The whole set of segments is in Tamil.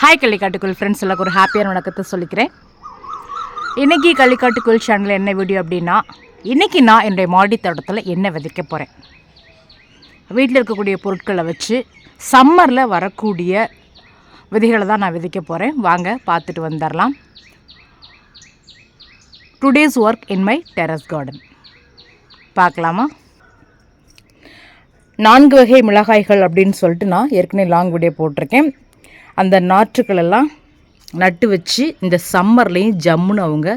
ஹாய் கள்ளிக்காட்டுக்குள் ஃப்ரெண்ட்ஸ் எல்லாம் ஒரு ஹாப்பியான வணக்கத்தை சொல்லிக்கிறேன். இன்றைக்கி கள்ளிக்காட்டுக்குள் சேனலில் என்ன வீடியோ அப்படின்னா இன்றைக்கி நான் என்னுடைய மாடி தோட்டத்தில் என்ன விதைக்க போகிறேன் வீட்டில் இருக்கக்கூடிய பொருட்களை வச்சு சம்மரில் வரக்கூடிய விதைகளை தான் நான் விதைக்க போகிறேன் வாங்க பார்த்துட்டு வந்துடலாம் today's work in my terrace garden பார்க்கலாமா? நான்கு வகை மிளகாய்கள் அப்படின்னு சொல்லிட்டு நான் ஏற்கனவே லாங் வீடியோ போட்டிருக்கேன். அந்த நாற்றுக்கள் எல்லாம் நட்டு வச்சு இந்த சம்மர்லேயும் ஜம்முன்னு அவங்க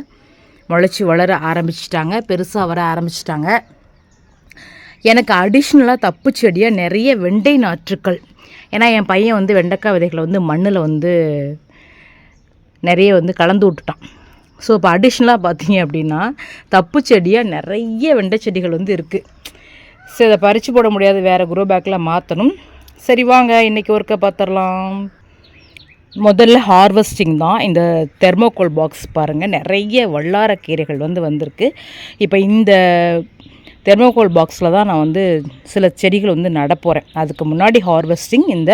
முளைச்சி வளர ஆரம்பிச்சிட்டாங்க பெருசாக வர ஆரம்பிச்சிட்டாங்க. எனக்கு அடிஷ்னலாக தப்பு செடியாக நிறைய வெண்டை நாற்றுக்கள். ஏன்னா என் பையன் வந்து வெண்டைக்காய் விதைகளை வந்து மண்ணில் வந்து நிறைய வந்து கலந்து விட்டுட்டான். ஸோ இப்போ அடிஷ்னலாக பார்த்தீங்க அப்படின்னா தப்பு செடியாக நிறைய வெண்டை செடிகள் வந்து இருக்குது ஸோ இதை பறித்து போட முடியாது வேறு குரோ பேக்கில் மாற்றணும் சரி வாங்க இன்றைக்கி ஒர்க்கை பார்த்துடலாம் முதல்ல ஹார்வெஸ்டிங் தான். இந்த தெர்மோகோல் பாக்ஸ் பாருங்கள் நிறைய வல்லார கீரைகள் வந்து வந்திருக்கு. இப்போ இந்த தெர்மோகோல் பாக்ஸில் தான் நான் வந்து சில செடிகள் வந்து நடப்போகிறேன் அதுக்கு முன்னாடி ஹார்வெஸ்டிங் இந்த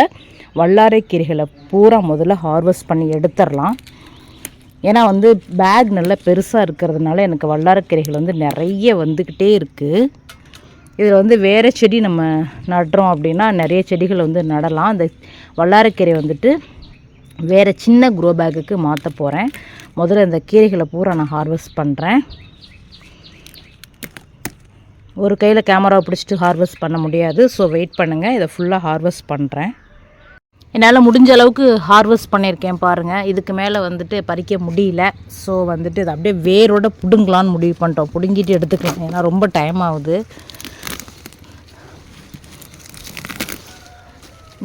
வல்லாரை கீரைகளை பூரா முதல்ல ஹார்வெஸ்ட் பண்ணி எடுத்துடலாம் ஏன்னா வந்து பேக் நல்லா பெருசாக இருக்கிறதுனால எனக்கு வல்லாரக்கீரைகள் வந்து நிறைய வந்துக்கிட்டே இருக்குது இதில் வந்து வேறு செடி நம்ம நடுறோம் அப்படின்னா நிறைய செடிகள் வந்து நடலாம். அந்த வல்லாரக்கீரை வந்துட்டு வேறு சின்ன க்ரோ பேக்குக்கு மாற்ற போகிறேன் முதல்ல இந்த கீரைகளை பூரா நான் ஹார்வெஸ்ட் பண்ணுறேன் ஒரு கையில் கேமராவை பிடிச்சிட்டு ஹார்வெஸ்ட் பண்ண முடியாது. ஸோ வெயிட் பண்ணுங்கள் இதை ஃபுல்லாக ஹார்வெஸ்ட் பண்ணுறேன் என்னால் முடிஞ்ச அளவுக்கு ஹார்வெஸ்ட் பண்ணியிருக்கேன் பாருங்கள் இதுக்கு மேலே வந்துட்டு பறிக்க முடியல. ஸோ வந்துட்டு இதை அப்படியே வேரோட பிடுங்கலான்னு முடிவு பண்ணிட்டோம். பிடுங்கிட்டு எடுத்துக்கலாம். ஏன்னா ரொம்ப டைம் ஆகுது.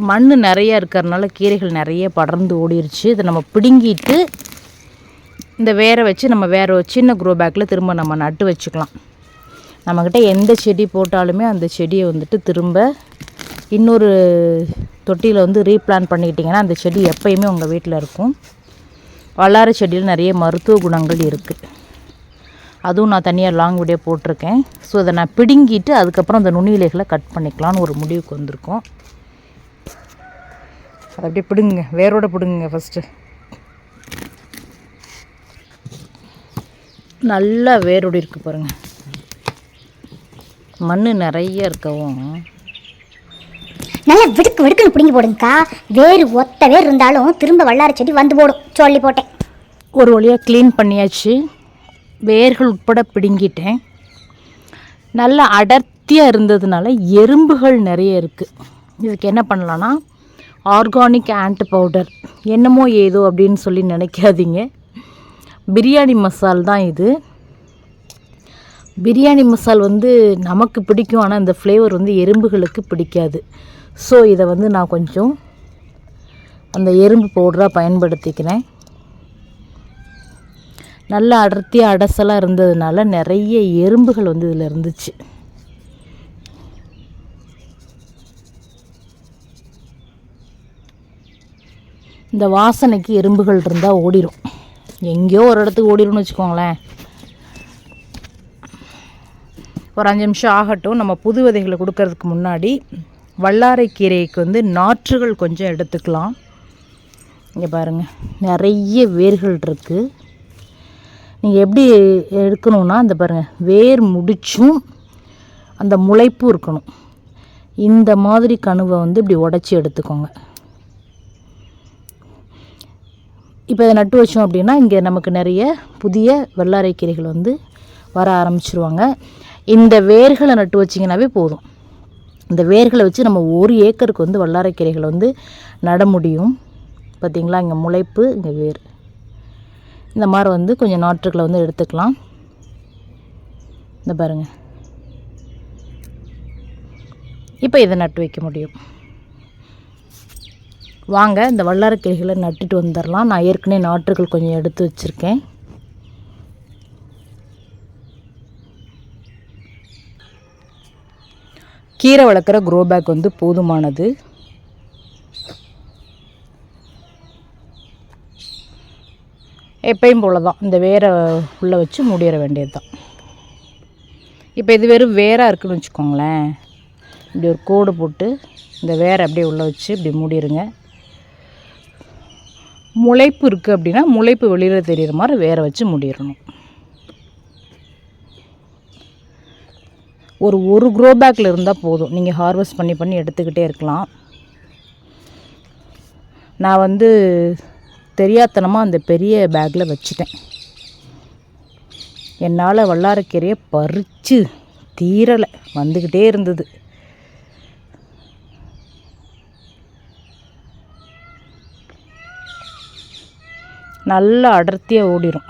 மண் நிறைய இருக்கிறதுனால கீரைகள் நிறைய படர்ந்து ஓடிருச்சு. இதை நம்ம பிடுங்கிட்டு இந்த வேரை வச்சு நம்ம வேறு ஒரு சின்ன க்ரோ பேக்கில் திரும்ப நம்ம நட்டு வச்சுக்கலாம். நம்மக்கிட்ட எந்த செடி போட்டாலுமே அந்த செடியை வந்துட்டு திரும்ப இன்னொரு தொட்டியில் வந்து ரீப்ளான் பண்ணிக்கிட்டிங்கன்னா அந்த செடி எப்பயுமே உங்கள் வீட்டில் இருக்கும். வல்லார செடியில் நிறைய மருத்துவ குணங்கள் இருக்குது அதுவும் நான் தனியாக லாங் வீடியோ போட்டிருக்கேன். ஸோ அதை நான் பிடுங்கிட்டு அதுக்கப்புறம் அந்த நுனியிலைகளை கட் பண்ணிக்கலான்னு ஒரு முடிவுக்கு வந்திருக்கோம். அதை அப்படியே பிடுங்குங்க வேரோட பிடுங்குங்க ஃபஸ்ட்டு நல்லா வேரோடு இருக்குது பாருங்கள் மண் நிறைய இருக்கவும். நல்லா விடுக்கு விடுக்குன்னு பிடிங்கி போடுங்கக்கா. வேறு ஒத்த வேர் இருந்தாலும் திரும்ப வல்லார செடி வந்து போடும். சொல்லி போட்டேன். ஒரு வழியாக க்ளீன் பண்ணியாச்சு. வேர்கள் உட்பட பிடுங்கிட்டேன். நல்லா அடர்த்தியாக இருந்ததுனால எறும்புகள் நிறைய இருக்குது இதுக்கு என்ன பண்ணலான்னா ஆர்கானிக் ஆண்ட் பவுடர். என்னமோ ஏதோ அப்படின்னு சொல்லி நினைக்காதீங்க. பிரியாணி மசால் தான் இது. பிரியாணி மசால் வந்து நமக்கு பிடிக்கும் ஆனால் இந்த ஃப்ளேவர் வந்து எறும்புகளுக்கு பிடிக்காது. ஸோ இதை வந்து நான் கொஞ்சம் அந்த எறும்பு பவுடராக பயன்படுத்திக்கிறேன். நல்ல அடர்த்தியாக அடசலாக இருந்ததுனால நிறைய எறும்புகள் வந்து இதில் இருந்துச்சு. இந்த வாசனைக்கு எறும்புகள் இருந்தால் ஓடிடும் எங்கேயோ ஒரு இடத்துக்கு ஓடிடும்னு வச்சுக்கோங்களேன். ஒரு அஞ்சு நிமிஷம் ஆகட்டும். நம்ம புது விதைகளை கொடுக்கறதுக்கு முன்னாடி வல்லாரைக்கீரைக்கு வந்து நாற்றுகள் கொஞ்சம் எடுத்துக்கலாம். இங்கே பாருங்கள் நிறைய வேர்கள் இருக்குது நீங்கள் எப்படி எடுக்கணும்னா இந்த பாருங்கள் வேர் முடிச்சும் அந்த முளைப்பும் இருக்கணும். இந்த மாதிரி கணுவை வந்து இப்படி உடச்சி எடுத்துக்கோங்க. இப்போ இதை நட்டு வச்சோம் அப்படின்னா இங்கே நமக்கு நிறைய புதிய வெள்ளாரைக்கீரைகள் வந்து வர ஆரம்பிச்சிருவாங்க. இந்த வேர்களை நட்டு வச்சிங்கனாவே போதும். இந்த வேர்களை வச்சு நம்ம ஒரு ஏக்கருக்கு வந்து வல்லாரைக்கீரைகளை வந்து நட முடியும். பார்த்திங்களா? இங்கே முளைப்பு இங்கே வேர். இந்த மாதிரி வந்து கொஞ்சம் நாற்றுக்களை வந்து எடுத்துக்கலாம். இந்த பாருங்கள் இப்போ இதை நட்டு வைக்க முடியும். வாங்க இந்த வல்லாரக்கீரைகளை நட்டுட்டு வந்துடலாம் நான் ஏற்கனவே நாற்றுகள் கொஞ்சம் எடுத்து வச்சுருக்கேன். கீரை வளர்க்குற க்ரோ பேக் வந்து போதுமானது. எப்பயும் போல தான் இந்த வேரை உள்ளே வச்சு மூடிட வேண்டியது தான் இப்போ இது வெறும் வேராக இருக்குன்னு வச்சுக்கோங்களேன். இப்படி ஒரு கோடு போட்டு இந்த வேரை அப்படியே உள்ளே வச்சு இப்படி மூடிடுங்க முளைப்பு இருக்குது அப்படின்னா முளைப்பு வெளியில் தெரிகிற மாதிரி வேற வச்சு முடிடணும். ஒரு ஒரு க்ரோ பேக்கில் இருந்தால் போதும். நீங்கள் ஹார்வெஸ்ட் பண்ணி பண்ணி எடுத்துக்கிட்டே இருக்கலாம். நான் வந்து தெரியாத்தனமாக அந்த பெரிய பேக்கில் வச்சுட்டேன். என்னால் வல்லாரக்கீரையை பறித்து தீரலை. வந்துக்கிட்டே இருந்தது. நல்லா அடர்த்தியாக ஓடிடும்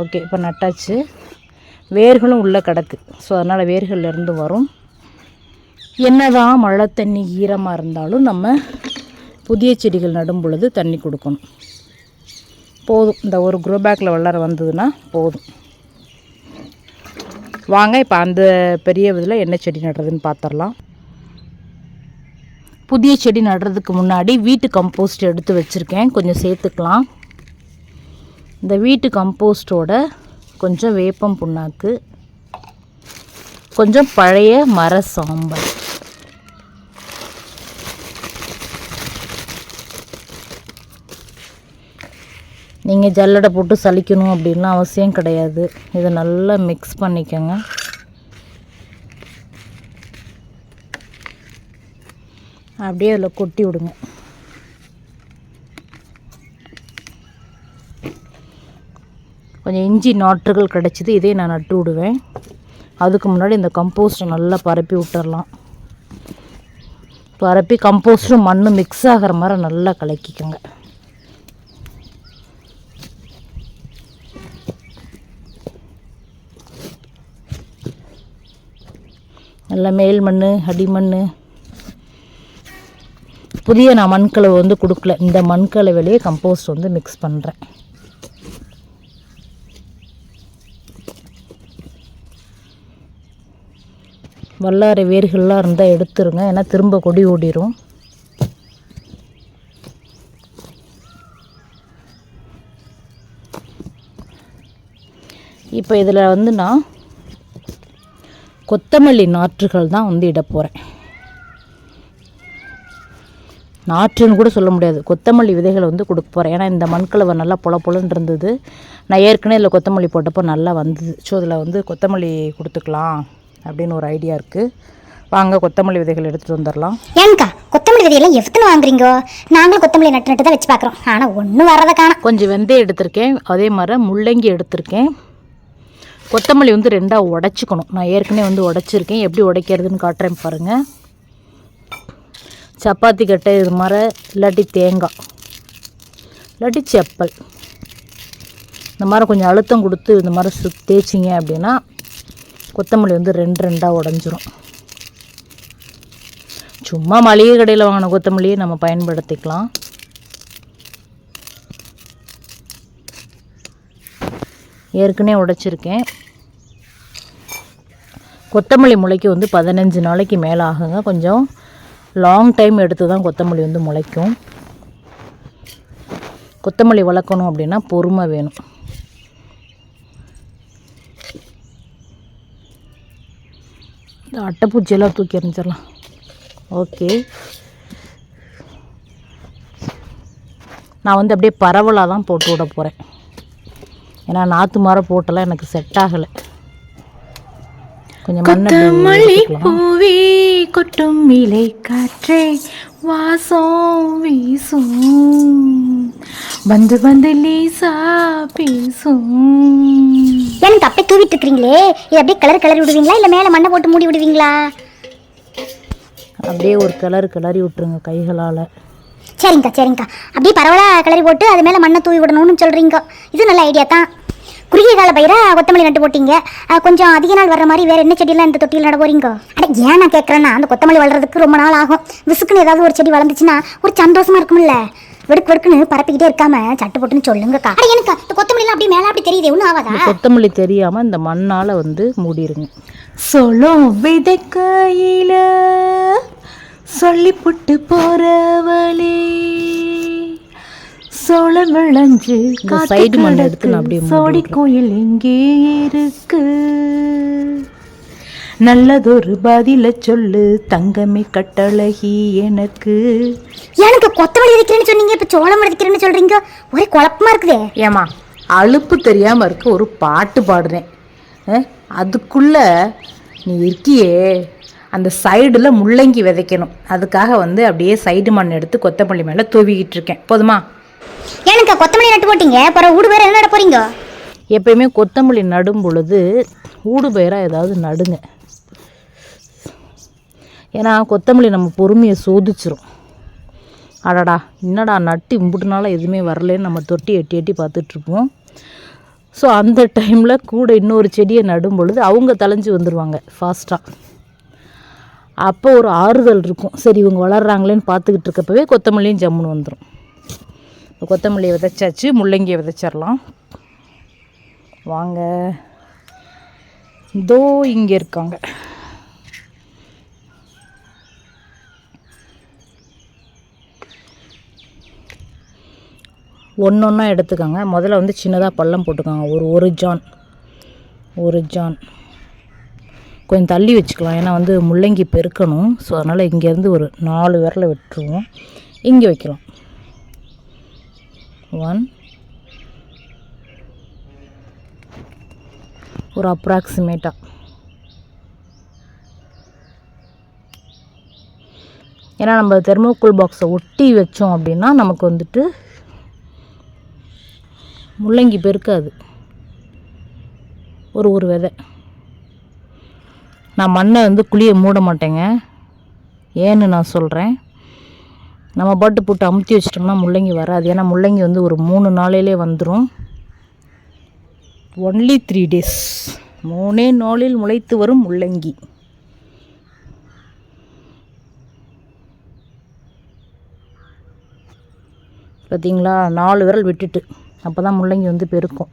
ஓகே இப்போ நட்டாச்சு. வேர்களும் உள்ளே கிடக்கு. ஸோ அதனால் வேர்கள்லேருந்து வரும். என்னதான் மழை தண்ணி ஈரமாக இருந்தாலும் நம்ம புதிய செடிகள் நடும் பொழுது தண்ணி கொடுக்கணும். போதும். இந்த ஒரு குரோ பேக்கில் வளர வந்ததுன்னா போதும். வாங்க இப்போ அந்த பெரிய இதில் என்ன செடி நடுறதுன்னு பார்த்துடலாம் புதிய செடி நடுறதுக்கு முன்னாடி வீட்டு கம்போஸ்ட் எடுத்து வச்சுருக்கேன். கொஞ்சம் சேர்த்துக்கலாம். இந்த வீட்டு கம்போஸ்டோட கொஞ்சம் வேப்பம் புண்ணாக்கு கொஞ்சம் பழைய மர சாம்பல். நீங்கள் ஜல்லடை போட்டு சலிக்கணும் அப்படின்லாம் அவசியம் கிடையாது. இதை நல்லா மிக்ஸ் பண்ணிக்கோங்க. அப்படியே அதில் கொட்டி விடுங்க. கொஞ்சம் இஞ்சி நாற்றுகள் கிடச்சிது இதே நான் நட்டு விடுவேன். அதுக்கு முன்னாடி இந்த கம்போஸ்ட்டை நல்லா பரப்பி விட்டுறலாம். பரப்பி கம்போஸ்ட்டும் மண்ணும் மிக்ஸ் ஆகிற மாதிரி நல்லா கலக்கிக்கோங்க. நல்லா மேல் மண் அடிமண் புதிய நான் மண்கலவை வந்து கொடுக்கல. இந்த மண்கலவையிலேயே கம்போஸ்ட் வந்து மிக்ஸ் பண்ணுறேன் வல்லாரை வேர்கள்லாம் இருந்தால் எடுத்துருங்க ஏன்னா திரும்ப கொடி ஓடிரும். இப்போ இதில் வந்து நான் கொத்தமல்லி நாற்றுகள் தான் வந்து இட போகிறேன் நாற்றுன்னு கூட சொல்ல முடியாது. கொத்தமல்லி விதைகளை வந்து கொடுக்க போகிறேன் ஏன்னா இந்த மண்கலவை நல்லா பொல பொலன்னு இருந்தது. நான் ஏற்கனவே இதில் கொத்தமல்லி போட்டப்போ நல்லா வந்தது. ஸோ இதில் வந்து கொத்தமல்லி கொடுத்துக்கலாம். அப்படின்னு ஒரு ஐடியா இருக்குது வாங்க கொத்தமல்லி விதைகள் எடுத்துகிட்டு வந்துடலாம் ஏன்க்கா கொத்தமல்லி விதையெல்லாம் எத்தனை வாங்குறீங்க? நாங்களும் கொத்தமல்லி நட்டு நட்டு தான் வச்சு பார்க்குறோம். ஆனால் ஒன்றும் வரதை காணோம். கொஞ்சம் வெந்தயம் எடுத்திருக்கேன். அதே மாதிரி முள்ளங்கி எடுத்திருக்கேன். கொத்தமல்லி வந்து ரெண்டாக உடச்சிக்கணும். நான் ஏற்கனவே வந்து உடச்சிருக்கேன். எப்படி உடைக்கிறதுன்னு காட்டுறேன் பாருங்கள் சப்பாத்தி கட்டை இது மாதிரி இல்லாட்டி தேங்காய். இல்லாட்டி செப்பல். இந்த மாதிரி கொஞ்சம் அழுத்தம் கொடுத்து இந்த மாதிரி சு தேய்ச்சிங்க அப்படின்னா கொத்தமல்லி வந்து ரெண்டு ரெண்டாக உடஞ்சிரும். சும்மா மளிகை கடையில் வாங்கின கொத்தமல்லியை நம்ம பயன்படுத்திக்கலாம். ஏற்கனவே உடைச்சிருக்கேன். கொத்தமல்லி முளைக்கு வந்து பதினஞ்சு நாளைக்கு மேலே ஆகுங்க. கொஞ்சம் லாங் டைம் எடுத்து தான் கொத்தமல்லி வந்து முளைக்கும். கொத்தமல்லி வளர்க்கணும் அப்படின்னா பொறுமை வேணும். இந்த அட்டைப்பூச்சியெல்லாம் தூக்கி எறிஞ்சிடலாம். ஓகே நான் வந்து அப்படியே பரவலாக தான் போட்டு விட போகிறேன் ஏன்னா நாற்று மரம் போட்டெல்லாம் எனக்கு செட் ஆகலை. கொஞ்சம் பூவே கொட்டும் இலை காற்றே வாசம் வீசும். வந்து வந்து லேசா பேசும். எனக்கு தூவிட்டு இருக்கிறீங்களே இது அப்படியே கலர் கலரி விடுவீங்களா? இல்லை மேலே மண்ணை போட்டு மூடி விடுவீங்களா? அப்படியே ஒரு கிளறு கிளறி விட்டுருங்க கைகளால். சரிங்கக்கா சரிங்கக்கா அப்படியே பரவலாக கிளறி போட்டு அது மேலே மண்ணை தூவி விடணும்னு சொல்கிறீங்க இது நல்ல ஐடியா தான். குறுகிய கால பயிரா கொத்தமல்லி நட்டு போட்டீங்க. கொஞ்சம் அதிக நாள் வர்ற மாதிரி வேற என்ன செடியெல்லாம் இந்த தொட்டியில் நட போறீங்க? அட ஏன் நான் கேட்குறேன்னா அந்த கொத்தமல்லி வளர்றதுக்கு ரொம்ப நாள் ஆகும். விசுக்குன்னு ஏதாவது ஒரு செடி வளர்ந்துச்சுன்னா ஒரு சந்தோஷமா இருக்கும்ல. வெடுக்கு வெடுக்குன்னு பரப்பிக்கிட்டே இருக்காம சட்டு போட்டுன்னு சொல்லுங்கக்கா. அட எனக்கு இந்த கொத்தமல்லிலாம் அப்படியே மேலே அப்படி தெரியுது ஒன்றும் ஆகாதா? கொத்தமல்லி தெரியாமல் இந்த மண்ணால் வந்து மூடிடுங்க சோளம் விதைக்கையில சொல்லி புட்டு போறவளே. சோளம் விளைஞ்சு side மண்ணை எடுத்து அப்படியே சோடி கோயில் எங்கே இருக்கு. நல்லதொரு பதில சொல்லு தங்கமே கட்டழகி எனக்கு. எனக்கு கொத்தமல்லி விதைக்கிறேன்னு சொன்னீங்க இப்போ சோளம் விதைக்கிறேன்னு சொல்றீங்க. ஒரே குழப்பமா இருக்குதே. ஏமா அலுப்பு தெரியாமல் இருக்க ஒரு பாட்டு பாடுறேன். அதுக்குள்ள நீ இருக்கியே அந்த சைடில் முள்ளங்கி விதைக்கணும். அதுக்காக வந்து அப்படியே சைடு மண் எடுத்து கொத்தமல்லி மேலே தூவிக்கிட்டு இருக்கேன். போதுமா? எனக்கு கொத்தமல்லி நட்டு போட்டீங்க அப்புறம் வீடு பேர் என்ன நட போறீங்க? எப்பயுமே கொத்தமல்லி நடும் பொழுது ஊடு பயிராக ஏதாவது நடுங்க. ஏன்னா கொத்தமல்லி நம்ம பொறுமையை சோதிச்சிரும். அடடா என்னடா நட்டு இம்புட்டுனால எதுவுமே வரலன்னு நம்ம தொட்டி எட்டி எட்டி பார்த்துட்ருப்போம். ஸோ அந்த டைமில் கூட இன்னொரு செடியை நடும் பொழுது அவங்க தலைஞ்சு வந்துடுவாங்க ஃபாஸ்ட்டாக அப்போ ஒரு ஆறுதல் இருக்கும். சரி இவங்க வளர்கிறாங்களேன்னு பார்த்துக்கிட்டு இருக்கப்பவே கொத்தமல்லியும் ஜம்முன்னு வந்துடும் கொத்தமல்லியை விதைச்சாச்சு முள்ளங்கியை விதைச்சிடலாம் வாங்க. இதோ இங்கே இருக்காங்க. ஒன்று ஒன்றா எடுத்துக்கோங்க. முதல்ல வந்து சின்னதாக பள்ளம் போட்டுக்கோங்க. ஒரு ஒரு ஜான். ஒரு ஜான். கொஞ்சம் தள்ளி வச்சுக்கலாம். ஏன்னா வந்து முள்ளங்கி பெருக்கணும். ஸோ அதனால் இங்கேருந்து ஒரு நாலு விரலை விட்டுருவோம். இங்கே வைக்கலாம். ஒன் ஒரு அப்ராக்சிமேட்டாக ஏன்னா நம்ம தெர்மோகோல் பாக்ஸை ஒட்டி வச்சோம் அப்படின்னா நமக்கு வந்துட்டு முள்ளங்கி பெருக்காது. ஒரு ஒரு விதை. நான் மண்ணை வந்து குழியை மூட மாட்டேங்க. ஏன்னு நான் சொல்கிறேன் நம்ம பாட்டு போட்டு அமுத்தி வச்சிட்டோம்னா முள்ளங்கி வராது. ஏன்னா முள்ளங்கி வந்து ஒரு மூணு நாளையிலே வந்துடும் ஒன்லி த்ரீ டேஸ் மூணே நாளில் முளைத்து வரும் முள்ளங்கி. பார்த்தீங்களா நாலு விரல் விட்டுட்டு. அப்போ தான் முள்ளங்கி வந்து பெருக்கும்.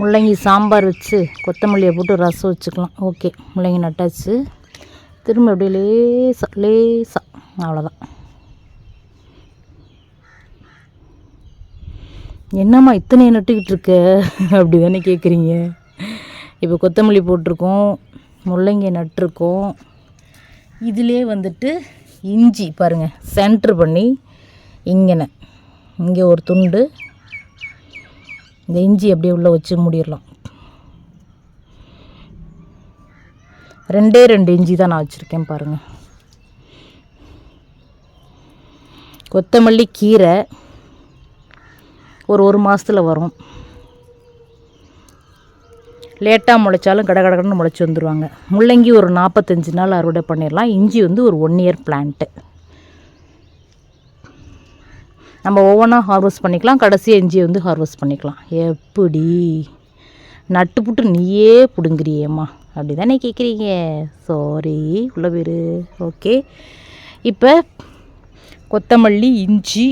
முள்ளங்கி சாம்பார் வச்சு கொத்தமல்லியை போட்டு ரசம் வச்சுக்கலாம். ஓகே முள்ளங்கி நட்டாச்சு. திரும்ப அப்படியே லேசாக லேசாக அவ்வளோதான் என்னம்மா இத்தனை நட்டுக்கிட்டு இருக்க? அப்படி தானே கேட்குறீங்க இப்போ கொத்தமல்லி போட்டிருக்கோம். முள்ளங்கி நட்டிருக்கோம். இதிலே வந்துட்டு இஞ்சி பாருங்கள் சென்ட்ரு பண்ணி இங்கன இங்கே ஒரு துண்டு. இந்த இஞ்சி அப்படியே உள்ளே வச்சு மூடிடலாம். ரெண்டே ரெண்டு இஞ்சி தான் நான் வச்சுருக்கேன் பாருங்கள் கொத்தமல்லி கீரை ஒரு ஒரு மாதத்தில் வரும். லேட்டாக முளைச்சாலும் கட கடகடன்னு முளைச்சி வந்துடுவாங்க முள்ளங்கி ஒரு நாற்பத்தஞ்சு நாள் அறுவடை பண்ணிடலாம். இஞ்சி வந்து ஒரு ஒன் இயர் பிளான்ட்டு நம்ம ஒவ்வொன்றா ஹார்வெஸ்ட் பண்ணிக்கலாம். கடைசியாக இஞ்சியை வந்து ஹார்வெஸ்ட் பண்ணிக்கலாம். எப்படி? நட்டு புட்டு நீயே பிடுங்குறியேம்மா. அப்படி தானே கேட்குறீங்க சாரி உள்ள பேர் ஓகே இப்போ கொத்தமல்லி இஞ்சி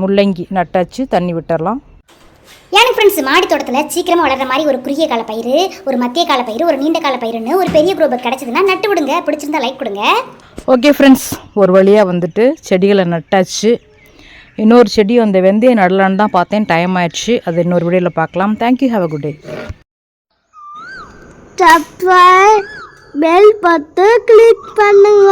முள்ளங்கி நட்டாச்சு தண்ணி விட்டுறலாம். எனக்கு ஃப்ரெண்ட்ஸ் மாடி தோட்டத்தில் சீக்கிரமாக வளர்ற மாதிரி ஒரு குறுகிய கால பயிர் ஒரு மத்திய கால பயிர் ஒரு நீண்ட கால பயிருன்னு ஒரு பெரிய குரூப் கிடைச்சதுன்னா நட்டு விடுங்க. பிடிச்சிருந்தா லைக் கொடுங்க. ஓகே ஃப்ரெண்ட்ஸ் ஒரு வழியாக வந்துட்டு செடிகளை நட்டாச்சு. இன்னொரு செடி அந்த வெந்தயம் நடலான்னு தான் பார்த்தேன். டைம் ஆயிடுச்சு. அது இன்னொரு வீடியோவில் பார்க்கலாம். Thank you have a good day subscribe bell பத்து கிளிக் பண்ணுங்க.